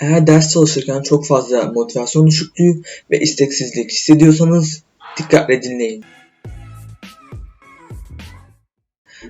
Eğer ders çalışırken çok fazla motivasyon düşüklüğü ve isteksizlik hissediyorsanız dikkatle dinleyin.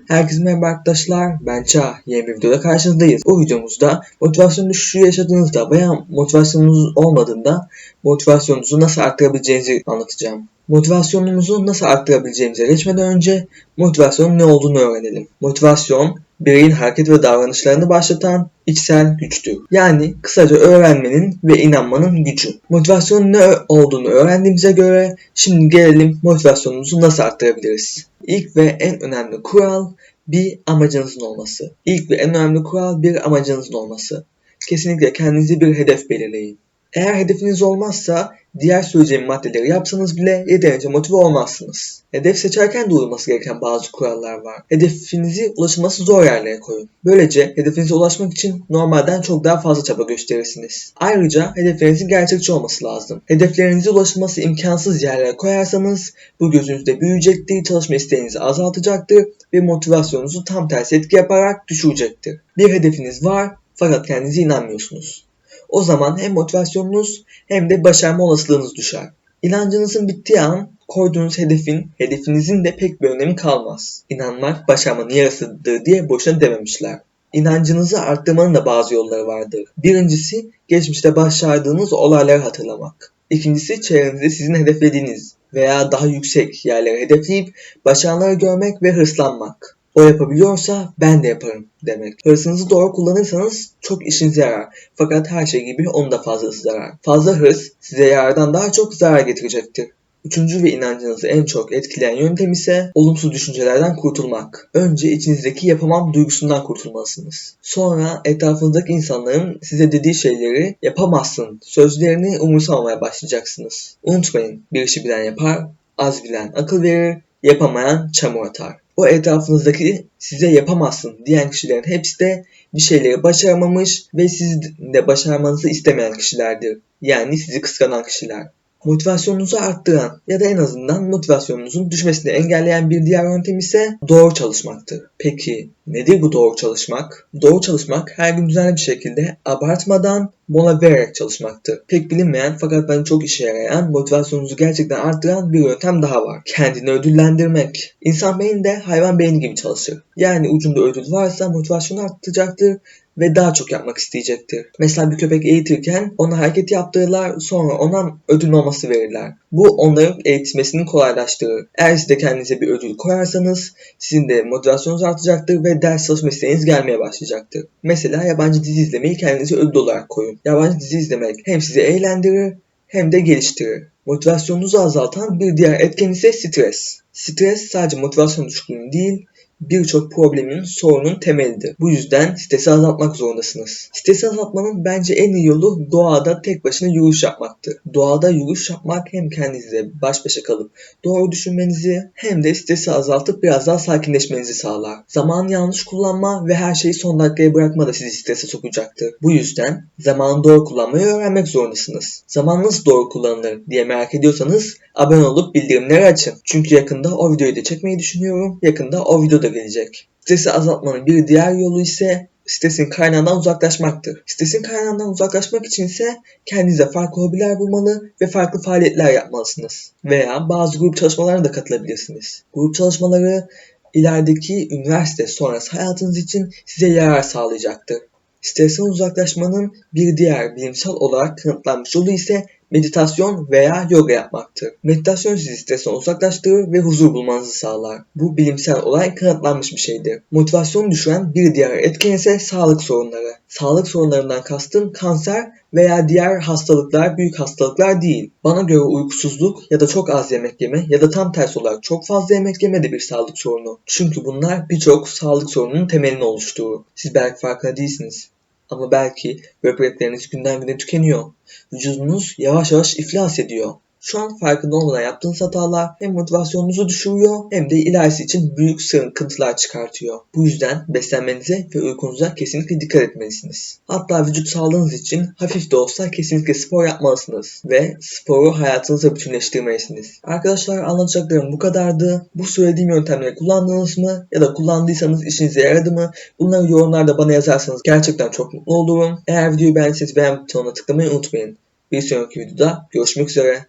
Herkese merhaba arkadaşlar. Ben Çağ. Yeni bir videoda karşınızdayız. Bu videomuzda motivasyon düşüşü yaşadığınızda veya motivasyonunuz olmadığında motivasyonunuzu nasıl arttırabileceğinizi anlatacağım. Motivasyonumuzu nasıl arttırabileceğimize geçmeden önce motivasyonun ne olduğunu öğrenelim. Motivasyon, bireyin hareket ve davranışlarını başlatan içsel güçtür. Yani kısaca öğrenmenin ve inanmanın gücü. Motivasyonun ne olduğunu öğrendiğimize göre şimdi gelelim motivasyonumuzu nasıl arttırabiliriz. İlk ve en önemli kural bir amacınızın olması. İlk ve en önemli kural bir amacınızın olması. Kesinlikle kendinize bir hedef belirleyin. Eğer hedefiniz olmazsa diğer söyleyeceğim maddeleri yapsanız bile yeterince motive olmazsınız. Hedef seçerken de uyulması gereken bazı kurallar var. Hedefinizi ulaşılması zor yerlere koyun. Böylece hedefinize ulaşmak için normalden çok daha fazla çaba gösterirsiniz. Ayrıca hedeflerinizin gerçekçi olması lazım. Hedeflerinize ulaşılması imkansız yerlere koyarsanız bu gözünüzde büyüyecektir, çalışma isteğinizi azaltacaktır ve motivasyonunuzu tam tersi etki yaparak düşürecektir. Bir hedefiniz var fakat kendinize inanmıyorsunuz. O zaman hem motivasyonunuz hem de başarma olasılığınız düşer. İnancınızın bittiği an koyduğunuz hedefin, hedefinizin de pek bir önemi kalmaz. İnanmak başarmanın yarısıdır diye boşuna dememişler. İnancınızı arttırmanın da bazı yolları vardır. Birincisi geçmişte başardığınız olayları hatırlamak. İkincisi çevrenizde sizin hedeflediğiniz veya daha yüksek yerleri hedefleyip başarıları görmek ve hırslanmak. O yapabiliyorsa ben de yaparım demek. Hırsınızı doğru kullanırsanız çok işinize yarar. Fakat her şey gibi onun da fazlası zarar. Fazla hırs size yarardan daha çok zarar getirecektir. Üçüncü ve inancınızı en çok etkileyen yöntem ise olumsuz düşüncelerden kurtulmak. Önce içinizdeki yapamam duygusundan kurtulmalısınız. Sonra etrafınızdaki insanların size dediği şeyleri yapamazsın sözlerini umursamamaya başlayacaksınız. Unutmayın bir işi bilen yapar, az bilen akıl verir, yapamayan çamur atar. O etrafınızdaki size yapamazsın diyen kişilerin hepsi de bir şeyleri başaramamış ve siz de başarmanızı istemeyen kişilerdir. Yani sizi kıskanan kişiler. Motivasyonunuzu arttıran ya da en azından motivasyonunuzun düşmesini engelleyen bir diğer yöntem ise doğru çalışmaktır. Peki nedir bu doğru çalışmak? Doğru çalışmak her gün düzenli bir şekilde abartmadan mola vererek çalışmaktır. Pek bilinmeyen fakat bence çok işe yarayan, motivasyonunuzu gerçekten arttıran bir yöntem daha var. Kendini ödüllendirmek. İnsan beyni de hayvan beyni gibi çalışır. Yani ucunda ödül varsa motivasyonu artacaktır ve daha çok yapmak isteyecektir. Mesela bir köpek eğitirken ona hareket yaptırırlar sonra ona ödül olması verirler. Bu onların eğitmesini kolaylaştırır. Eğer siz de kendinize bir ödül koyarsanız sizin de motivasyonunuz artacaktır ve ders çalışma isteğiniz gelmeye başlayacaktır. Mesela yabancı dizi izlemeyi kendinize ödül olarak koyun. Yabancı dizi izlemek hem sizi eğlendirir hem de geliştirir. Motivasyonunuzu azaltan bir diğer etken ise stres. Stres sadece motivasyon düşüklüğünün değil, birçok problemin sorunun temelidir. Bu yüzden stresi azaltmak zorundasınız. Stresi azaltmanın bence en iyi yolu doğada tek başına yürüyüş yapmaktır. Doğada yürüyüş yapmak hem kendinize baş başa kalıp doğru düşünmenizi hem de stresi azaltıp biraz daha sakinleşmenizi sağlar. Zamanı yanlış kullanma ve her şeyi son dakikaya bırakma da sizi strese sokacaktır. Bu yüzden zamanı doğru kullanmayı öğrenmek zorundasınız. Zaman nasıl doğru kullanılır diye merak ediyorsanız abone olup bildirimleri açın. Çünkü yakında o videoyu da çekmeyi düşünüyorum. Yakında o videoda gelecek. Stresi azaltmanın bir diğer yolu ise stresin kaynağından uzaklaşmaktır. Stresin kaynağından uzaklaşmak için ise kendinize farklı hobiler bulmalı ve farklı faaliyetler yapmalısınız. Veya bazı grup çalışmalarına da katılabilirsiniz. Grup çalışmaları ilerideki üniversite sonrası hayatınız için size yarar sağlayacaktır. Stresten uzaklaşmanın bir diğer bilimsel olarak kanıtlanmış yolu ise meditasyon veya yoga yapmaktır. Meditasyon sizi stresten uzaklaştırır ve huzur bulmanızı sağlar. Bu bilimsel olay kanıtlanmış bir şeydir. Motivasyon düşüren bir diğer etken ise sağlık sorunları. Sağlık sorunlarından kastım kanser veya diğer hastalıklar büyük hastalıklar değil. Bana göre uykusuzluk ya da çok az yemek yeme ya da tam tersi olarak çok fazla yemek yeme de bir sağlık sorunu. Çünkü bunlar birçok sağlık sorununun temelini oluşturur. Siz belki farkında değilsiniz. Ama belki böbrekleriniz günden güne tükeniyor. Vücudunuz yavaş yavaş iflas ediyor. Şu an farkında olmadan yaptığınız hatalar hem motivasyonunuzu düşürüyor hem de ilerisi için büyük sıkıntılar çıkartıyor. Bu yüzden beslenmenize ve uykunuza kesinlikle dikkat etmelisiniz. Hatta vücut sağlığınız için hafif de olsa kesinlikle spor yapmalısınız ve sporu hayatınıza bütünleştirmelisiniz. Arkadaşlar anlatacaklarım bu kadardı. Bu söylediğim yöntemleri kullandınız mı ya da kullandıysanız işinize yaradı mı? Bunları yorumlarda bana yazarsanız gerçekten çok mutlu olurum. Eğer videoyu beğendiyseniz beğen butonuna tıklamayı unutmayın. Bir sonraki videoda görüşmek üzere.